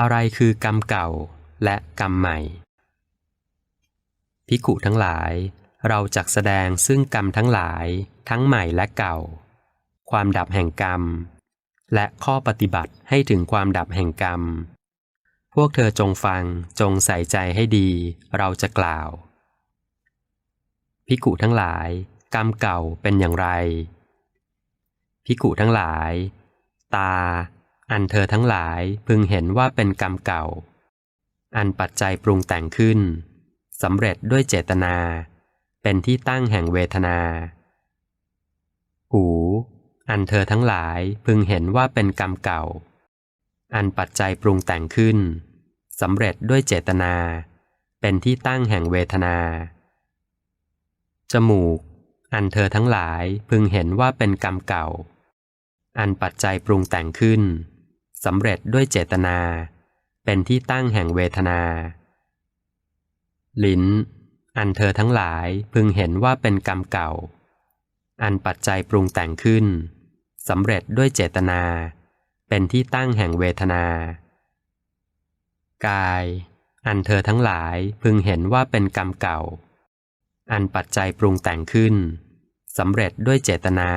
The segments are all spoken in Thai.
อะไรคือกรรมเก่าและกรรมใหม่ พิกุทั้งหลาย เราจักแสดงซึ่งกรรมทั้งหลาย ทั้งใหม่และเก่า ความดับแห่งกรรม และข้อปฏิบัติให้ถึงความดับแห่งกรรม พวกเธอจงฟังจงใส่ใจให้ดี เราจะกล่าว พิกุทั้งหลาย กรรมเก่าเป็นอย่างไร พิกุทั้งหลาย ตา อันเธอทั้งหลายพึงเห็นว่าเป็นกรรมเก่า อันปัจจัยปรุงแต่งขึ้นสำเร็จด้วยเจตนา เป็นที่ตั้งแห่งเวทนา หู อันเธอทั้งหลายพึงเห็นว่าเป็นกรรมเก่า อันปัจจัยปรุงแต่งขึ้นสำเร็จด้วยเจตนา เป็นที่ตั้งแห่งเวทนา จมูก อันเธอทั้งหลายพึงเห็นว่าเป็นกรรมเก่า อันปัจจัยปรุงแต่งขึ้น สำเร็จด้วยเจตนา เป็นที่ตั้งแห่งเวทนา ลิ้น อันเธอทั้งหลายพึงเห็นว่าเป็นกรรมเก่า อันปัจจัยปรุงแต่งขึ้นสำเร็จด้วยเจตนา เป็นที่ตั้งแห่งเวทนา กาย อันเธอทั้งหลายพึงเห็นว่าเป็นกรรมเก่า อันปัจจัยปรุงแต่งขึ้นสำเร็จด้วยเจตนา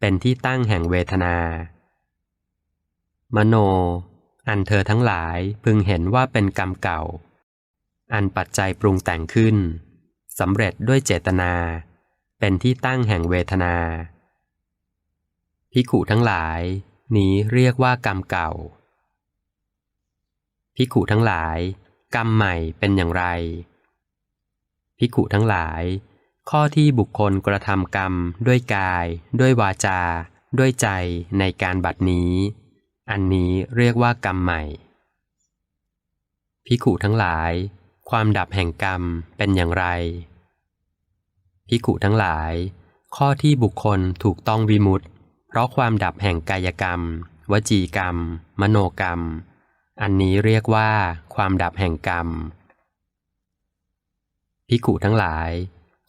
เป็นที่ตั้งแห่งเวทนา มโน อันเธอทั้งหลายพึงเห็นว่าเป็นกรรมเก่า อันปัจจัยปรุงแต่งขึ้นสำเร็จด้วยเจตนา เป็นที่ตั้งแห่งเวทนา พิขุทั้งหลาย นี้เรียกว่ากรรมเก่า พิขุทั้งหลาย กรรมใหม่เป็นอย่างไร พิขุทั้งหลาย ข้อที่บุคคลกระทำกรรมด้วยกาย ด้วยวาจา ด้วยใจในการบัดนี้ อันนี้เรียกว่ากรรมใหม่ พิขุทั้งหลาย ความดับแห่งกรรมเป็นอย่างไร พิขุทั้งหลาย ข้อที่บุคคลถูกต้องวิมุตติเพราะความดับแห่งกายกรรม วจีกรรม มโนกรรม อันนี้เรียกว่าความดับแห่งกรรม พิขุทั้งหลาย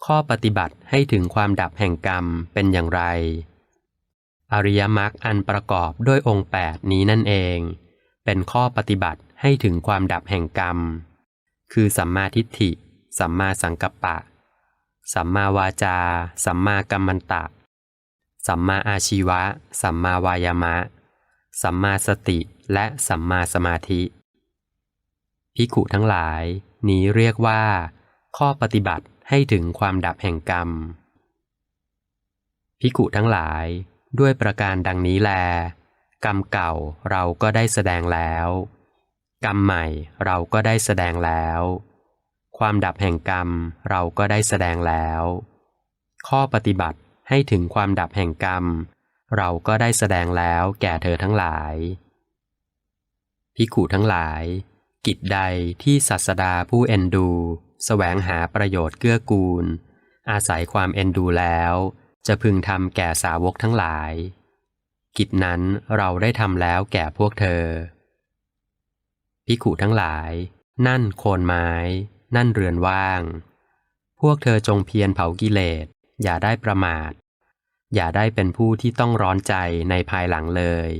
ข้อปฏิบัติให้ถึงความดับแห่งกรรมเป็นอย่างไร อริยมรรคอันประกอบด้วยองค์แปดนี้นั่นเอง เป็นข้อปฏิบัติให้ถึงความดับแห่งกรรม คือสัมมาทิฏฐิ สัมมาสังกัปปะ สัมมาวาจา สัมมากัมมันตะ สัมมาอาชีวะ สัมมาวายามะ สัมมาสติและสัมมาสมาธิ พิขุทั้งหลาย นี้เรียกว่า ข้อปฏิบัติให้ถึงความดับแห่งกรรมพิขุทั้งหลาย ด้วยประการดังนี้แล กรรมเก่าเราก็ได้แสดงแล้ว กรรมใหม่เราก็ได้แสดงแล้ว ความดับแห่งกรรมเราก็ได้แสดงแล้ว ข้อปฏิบัติให้ถึงความดับแห่งกรรม เราก็ได้แสดงแล้วแก่เธอทั้งหลายพิขุทั้งหลาย กิจใดที่ศาสดาผู้เอ็นดูแสวงหาประโยชน์เกื้อกูล อาศัยความเอ็นดูแล้ว จะพึงทำแก่สาวกทั้งหลาย กิจนั้นเราได้ทำแล้วแก่พวกเธอ พิขุทั้งหลาย นั่นโคนไม้ นั่นเรือนว่าง พวกเธอจงเพียรเผากิเลส อย่าได้ประมาท อย่าได้เป็นผู้ที่ต้องร้อนใจในภายหลังเลย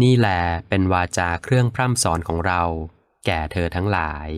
นี่แลเป็นวาจาเครื่องพร่ำสอนของเรา แก่เธอทั้งหลาย